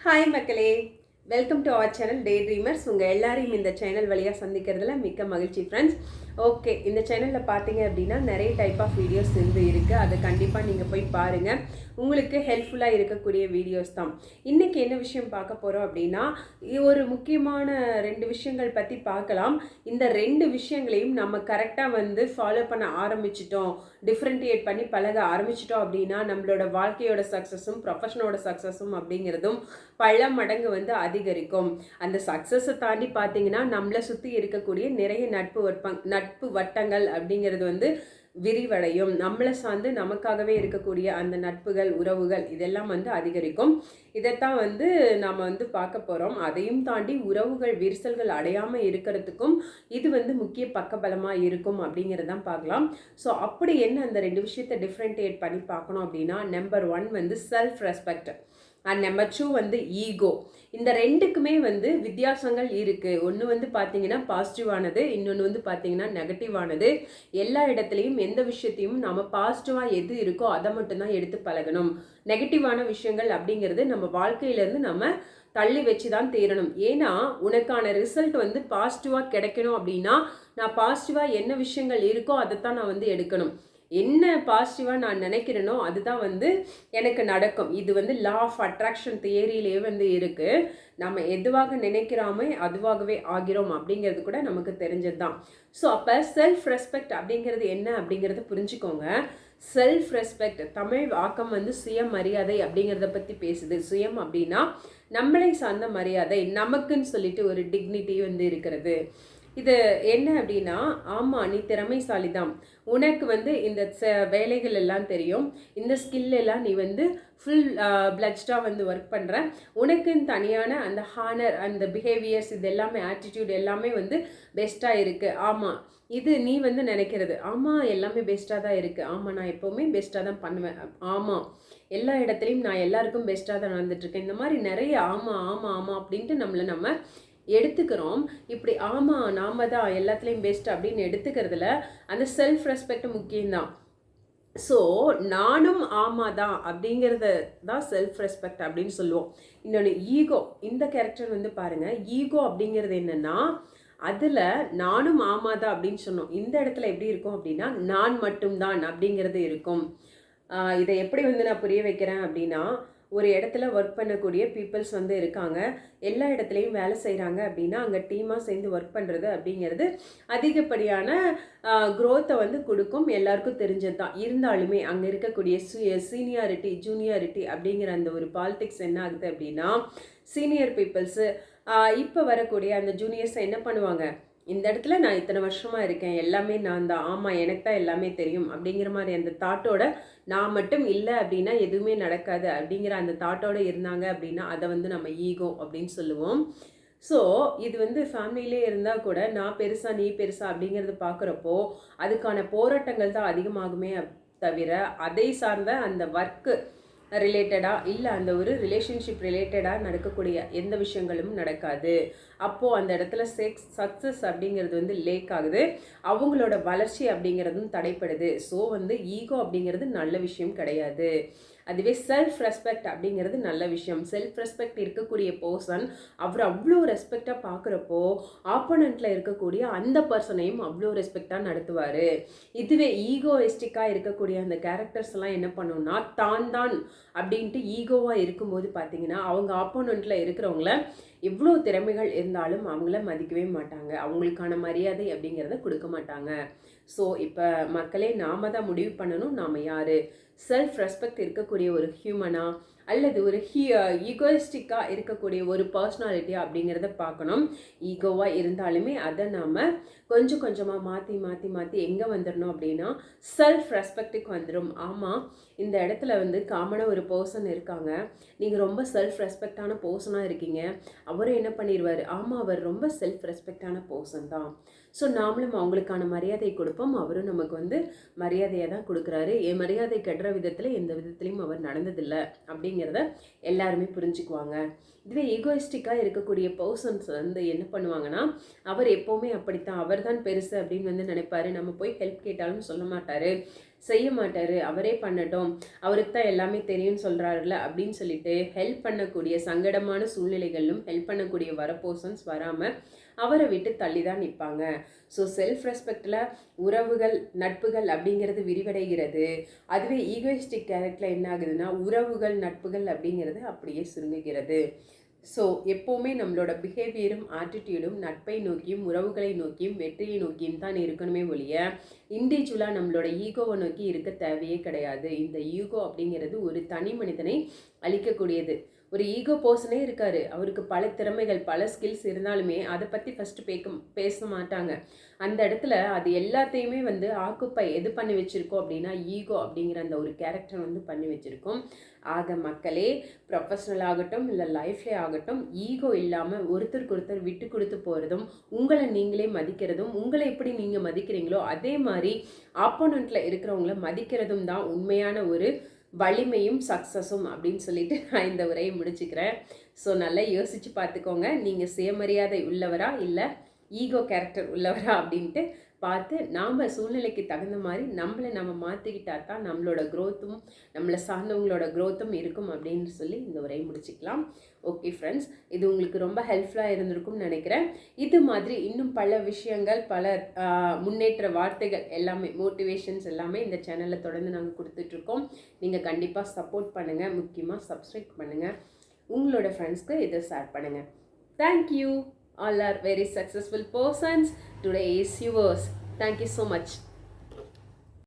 Hi மக்களே. Welcome to our channel day dreamers உங்கள் எல்லாரையும் இந்த சேனல் வழியாக சந்திக்கிறதுல மிக்க மகிழ்ச்சி ஃப்ரெண்ட்ஸ் ஓகே இந்த சேனலில் பார்த்தீங்க அப்படின்னா நிறைய டைப் ஆஃப் வீடியோஸ் இருந்து இருக்குது அதை கண்டிப்பாக நீங்கள் போய் பாருங்கள் உங்களுக்கு ஹெல்ப்ஃபுல்லாக இருக்கக்கூடிய வீடியோஸ் தான். இன்றைக்கி என்ன விஷயம் பார்க்க போகிறோம் அப்படின்னா ஒரு முக்கியமான ரெண்டு விஷயங்கள் பற்றி பார்க்கலாம். இந்த ரெண்டு விஷயங்களையும் நம்ம கரெக்டாக வந்து ஃபாலோ பண்ண ஆரம்பிச்சிட்டோம். டிஃப்ரென்டியேட் பண்ணி பழக ஆரம்பிச்சிட்டோம் அப்படின்னா நம்மளோட வாழ்க்கையோட சக்ஸஸும் ப்ரொஃபஷனோட சக்ஸஸும் அப்படிங்கிறதும் பல மடங்கு வந்து அதிகரிக்கும். அந்த சக்ஸஸை தாண்டி பார்த்தீங்கன்னா நம்மளை சுற்றி இருக்கக்கூடிய நிறைய நட்பு வட்பங் நட்பு நட்பு வட்டங்கள் அப்படிங்கிறது வந்து விரிவடையும். நம்மளை சார்ந்து நமக்காகவே இருக்கக்கூடிய அந்த நட்புகள் உறவுகள் இதெல்லாம் வந்து அதிகரிக்கும். இதைத்தான் வந்து நாம் வந்து பார்க்க போகிறோம் அதையும் தாண்டி உறவுகள் விரிசல்கள் அடையாமல் இருக்கிறதுக்கும் இது வந்து முக்கிய பக்கபலமாக இருக்கும் அப்படிங்கிறதான் பார்க்கலாம். ஸோ அப்படி என்ன அந்த ரெண்டு விஷயத்தை டிஃப்ரென்டியேட் பண்ணி பார்க்கணும் அப்படின்னா நம்பர் ஒன் வந்து self respect and number two வந்து ஈகோ இந்த ரெண்டுக்குமே வந்து வித்தியாசங்கள் இருக்குது ஒன்று வந்து பார்த்தீங்கன்னா பாசிட்டிவானது இன்னொன்று வந்து பார்த்தீங்கன்னா நெகட்டிவானது எல்லா இடத்துலையும் எந்த விஷயத்தையும் நம்ம பாசிட்டிவாக எது இருக்கோ அதை மட்டும்தான் எடுத்து பழகணும். நெகட்டிவான விஷயங்கள் அப்படிங்கிறது நம்ம வாழ்க்கையிலேருந்து நம்ம தள்ளி வச்சு தான் தீரணும் ஏன்னா உனக்கான ரிசல்ட் வந்து பாசிட்டிவாக கிடைக்கணும் அப்படின்னா நான் பாசிட்டிவாக என்ன விஷயங்கள் இருக்கோ அதை தான் நான் வந்து எடுக்கணும். என்ன பாசிட்டிவாக நான் நினைக்கிறேனோ அதுதான் வந்து எனக்கு நடக்கும். இது வந்து லா ஆஃப் அட்ராக்ஷன் தியரியிலே வந்து இருக்குது நம்ம எதுவாக நினைக்கிறாமோ அதுவாகவே ஆகிறோம் அப்படிங்கிறது கூட நமக்கு தெரிஞ்சது தான் ஸோ அப்போ செல்ஃப் ரெஸ்பெக்ட் அப்படிங்கிறது என்ன அப்படிங்கிறத புரிஞ்சுக்கோங்க. செல்ஃப் ரெஸ்பெக்ட் தமிழ் வாக்கம் வந்து சுயமரியாதை அப்படிங்கிறத பற்றி பேசுது. சுயம் அப்படின்னா நம்மளை சார்ந்த மரியாதை நமக்குன்னு சொல்லிட்டு ஒரு டிக்னிட்டி வந்து இருக்கிறது. இது என்ன அப்படின்னா ஆமாம் நீ திறமைசாலி தான் உனக்கு வந்து இந்த ச வேலைகள் எல்லாம் தெரியும். இந்த ஸ்கில் எல்லாம் நீ வந்து ஃபுல் பிளட்ஸ்டாக வந்து ஒர்க் பண்ணுற உனக்குன்னு தனியான அந்த ஹானர் அந்த பிஹேவியர்ஸ் இது எல்லாமே ஆட்டிடியூட் எல்லாமே வந்து பெஸ்ட்டாக இருக்குது ஆமாம் இது நீ வந்து நினைக்கிறது. ஆமாம் எல்லாமே பெஸ்ட்டாக தான் இருக்குது ஆமாம் நான் எப்போவுமே பெஸ்ட்டாக தான் பண்ணுவேன். ஆமாம் எல்லா இடத்துலையும் நான் எல்லாருக்கும் பெஸ்ட்டாக தான் நடந்துட்டுருக்கேன் இந்த மாதிரி நிறைய ஆமாம் ஆமாம் ஆமாம் அப்படின்ட்டு நம்மளை நம்ம எடுத்துக்கிறோம். இப்படி ஆமாம் நாம தான் எல்லாத்துலேயும் பெஸ்ட் அப்படின்னு எடுத்துக்கிறதுல அந்த செல்ஃப் ரெஸ்பெக்ட் முக்கியம்தான். ஸோ நானும் ஆமாம் தான் அப்படிங்கிறத தான் செல்ஃப் ரெஸ்பெக்ட் அப்படின்னு சொல்லுவோம். இன்னொன்று ஈகோ இந்த கேரக்டர் வந்து பாருங்கள் ஈகோ அப்படிங்கிறது என்னென்னா அதில் நானும் ஆமாம் தான் அப்படின்னு சொன்னோம். இந்த இடத்துல எப்படி இருக்கும் அப்படின்னா நான் மட்டும்தான் அப்படிங்கிறது இருக்கும். இதை எப்படி வந்து நான் புரிய வைக்கிறேன் அப்படின்னா ஒரு இடத்துல ஒர்க் பண்ணக்கூடிய பீப்புள்ஸ் வந்து இருக்காங்க. எல்லா இடத்துலையும் வேலை செய்கிறாங்க அப்படின்னா அங்கே டீமாக சேர்ந்து ஒர்க் பண்ணுறது அப்படிங்கிறது அதிகப்படியான க்ரோத்தை வந்து கொடுக்கும். எல்லாருக்கும் தெரிஞ்சது தான் இருந்தாலுமே அங்கே இருக்கக்கூடிய சீனியாரிட்டி ஜூனியாரிட்டி அப்படிங்கிற அந்த ஒரு பாலிடிக்ஸ் என்ன ஆகுது அப்படின்னா சீனியர் பீப்புள்ஸு இப்போ வரக்கூடிய அந்த ஜூனியர்ஸை என்ன பண்ணுவாங்க? இந்த இடத்துல நான் இத்தனை வருஷமாக இருக்கேன் எல்லாமே நான் தான் ஆமாம் எனக்கு தான் எல்லாமே தெரியும் அப்படிங்கிற மாதிரி அந்த தாட்டோட நான் மட்டும் இல்லை அப்படின்னா எதுவுமே நடக்காது அப்படிங்கிற அந்த தாட்டோட இருந்தாங்க அப்படின்னா அதை வந்து நம்ம ஈகோ அப்படின்னு சொல்லுவோம். ஸோ இது வந்து ஃபேமிலியிலே இருந்தால் கூட நான் பெருசா நீ பெருசா அப்படிங்கிறது பார்க்குறப்போ அதுக்கான போராட்டங்கள் தான் அதிகமாகுமே தவிர அதை சார்ந்த அந்த ஒர்க்கு ரிலேட்டடாக இல்லை அந்த ஒரு ரிலேஷன்ஷிப் ரிலேட்டடாக நடக்கக்கூடிய எந்த விஷயங்களும் நடக்காது. அப்போது அந்த இடத்துல செக்ஸ் சக்ஸஸ் அப்படிங்கிறது வந்து லேக் ஆகுது. அவங்களோட வளர்ச்சி அப்படிங்கிறதும் தடைப்படுது. ஸோ வந்து ஈகோ அப்படிங்கிறது நல்ல விஷயம் கிடையாது. அதுவே செல்ஃப் ரெஸ்பெக்ட் அப்படிங்கிறது நல்ல விஷயம். செல்ஃப் ரெஸ்பெக்ட் இருக்கக்கூடிய பர்சன் அவர் அவ்வளோ ரெஸ்பெக்டாக பார்க்குறப்போ ஆப்போனண்ட்டில் இருக்கக்கூடிய அந்த பர்சனையும் அவ்வளோ ரெஸ்பெக்டாக நடத்துவார். இதுவே ஈகோயிஸ்டிக்காக இருக்கக்கூடிய அந்த கேரக்டர்ஸ் எல்லாம் என்ன பண்ணுன்னா தான் தான் அப்படின்ட்டு ஈகோவாக இருக்கும்போது பார்த்தீங்கன்னா அவங்க ஆப்போனண்ட்டில் இருக்கிறவங்கள எவ்வளோ திறமைகள் இருந்தாலும் அவங்கள மதிக்கவே மாட்டாங்க. அவங்களுக்கான மரியாதை அப்படிங்கிறத கொடுக்க மாட்டாங்க. ஸோ இப்போ மக்களே நாம தான் முடிவு பண்ணணும். நாம் யார்? செல்ஃப் ரெஸ்பெக்ட் இருக்கக்கூடிய ஒரு ஹியூமனாக அல்லது ஒரு ஹீ ஈகோயிஸ்டிக்காக uh, இருக்கக்கூடிய ஒரு பர்சனாலிட்டி அப்படிங்கிறத பார்க்கணும். ஈகோவாக இருந்தாலுமே அதை நாம் கொஞ்சம் கொஞ்சமாக மாற்றி மாற்றி மாற்றி எங்கே வந்துடணும் அப்படின்னா செல்ஃப் ரெஸ்பெக்ட்டுக்கு வந்துடும் ஆமாம் இந்த இடத்துல வந்து காமனாக ஒரு பர்சன் இருக்காங்க. நீங்கள் ரொம்ப செல்ஃப் ரெஸ்பெக்டான பர்சனாக இருக்கீங்க. அவரும் என்ன பண்ணிடுவார் ஆமாம் அவர் ரொம்ப செல்ஃப் ரெஸ்பெக்டான பர்சன் தான். ஸோ நாமளும் அவங்களுக்கான மரியாதை கொடுப்போம். அவரும் நமக்கு வந்து மரியாதையை தான் கொடுக்குறாரு. என் மரியாதை கெடுற விதத்தில் எந்த விதத்துலையும் அவர் நடந்ததில்லை அப்படிங்கிறத எல்லாருமே புரிஞ்சுக்குவாங்க. இதுவே ஈகோயிஸ்டிக்காக இருக்கக்கூடிய பர்சன்ஸ் வந்து என்ன பண்ணுவாங்கன்னா அவர் எப்போவுமே அப்படித்தான் அவர் தான் பெருசு அப்படின்னு வந்து நினைப்பாரு. நம்ம போய் ஹெல்ப் கேட்டாலும் சொல்ல மாட்டார். செய்ய மாட்டார் அவரே பண்ணட்டும் அவருக்கு தான் எல்லாமே தெரியும்னு சொல்கிறாருல அப்படின்னு சொல்லிட்டு ஹெல்ப் பண்ணக்கூடிய சங்கடமான சூழ்நிலைகளிலும் ஹெல்ப் பண்ணக்கூடிய வர பர்சன்ஸ் வராமல் அவரை விட்டு தள்ளி தான் நிற்பாங்க ஸோ செல்ஃப் ரெஸ்பெக்டில் உறவுகள் நட்புகள் அப்படிங்கிறது விரிவடைகிறது. அதுவே ஈகோயிஸ்டிக் கேரக்டரில் என்ன ஆகுதுன்னா உறவுகள் நட்புகள் அப்படிங்கிறது அப்படியே சுருங்குகிறது. ஸோ எப்போவுமே நம்மளோட பிஹேவியரும் ஆட்டிடியூடும் நட்பை நோக்கியும் உறவுகளை நோக்கியும் வெற்றியை நோக்கியும் தான் இருக்கணுமே ஒழிய இண்டிவிஜுவலாக நம்மளோட ஈகோவை நோக்கி இருக்க தேவையே கிடையாது. இந்த ஈகோ அப்படிங்கிறது ஒரு தனி மனிதனை அழிக்கக்கூடியது. ஒரு ஈகோ பர்சனே இருக்காரு. அவருக்கு பல திறமைகள் பல ஸ்கில்ஸ் இருந்தாலுமே அதை பற்றி ஃபஸ்ட்டு பேக்க பேச மாட்டாங்க. அந்த இடத்துல அது எல்லாத்தையுமே வந்து ஆக்குப்பை எது பண்ணி வச்சுருக்கோம் அப்படின்னா ஈகோ அப்படிங்கிற அந்த ஒரு கேரக்டர் வந்து பண்ணி வச்சுருக்கோம். ஆக மக்களே ப்ரொஃபஷ்னல் ஆகட்டும் இல்லை லைஃப்லே ஆகட்டும் ஈகோ இல்லாமல் ஒருத்தருக்கு ஒருத்தர் விட்டு கொடுத்து போகிறதும் உங்களை நீங்களே மதிக்கிறதும் உங்களை எப்படி நீங்கள் மதிக்கிறீங்களோ அதே மாதிரி ஆப்போனண்ட்டில் இருக்கிறவங்கள மதிக்கிறதும் தான் உண்மையான ஒரு வலிமையும் சக்ஸஸும் அப்படின்னு சொல்லிட்டு நான் இந்த உரையை முடிச்சுக்கிறேன். ஸோ நல்லா யோசித்து பார்த்துக்கோங்க. நீங்கள் சுயமரியாதை உள்ளவரா இல்லை ஈகோ கேரக்டர் உள்ளவரா அப்படின்ட்டு பார்த்து நாம் சூழ்நிலைக்கு தகுந்த மாதிரி நம்மளை நம்ம மாற்றிக்கிட்டா தான் நம்மளோட க்ரோத்தும் நம்மளை சார்ந்தவங்களோட க்ரோத்தும் இருக்கும் அப்படின்னு சொல்லி இந்த உரையை முடிச்சுக்கலாம். ஓகே ஃப்ரெண்ட்ஸ் இது உங்களுக்கு ரொம்ப ஹெல்ப்ஃபுல்லாக இருந்திருக்கும்னு நினைக்கிறேன். இது மாதிரி இன்னும் பல விஷயங்கள் பல முன்னேற்ற வார்த்தைகள் எல்லாமே மோட்டிவேஷன்ஸ் எல்லாமே இந்த சேனலில் தொடர்ந்து நாங்கள் கொடுத்துட்ருக்கோம். நீங்கள் கண்டிப்பாக சப்போர்ட் பண்ணுங்கள் முக்கியமாக சப்ஸ்கிரைப் பண்ணுங்கள் உங்களோட ஃப்ரெண்ட்ஸ்க்கு இதை ஷேர் பண்ணுங்கள் thank you all are very successful persons. Today is yours. Thank you so much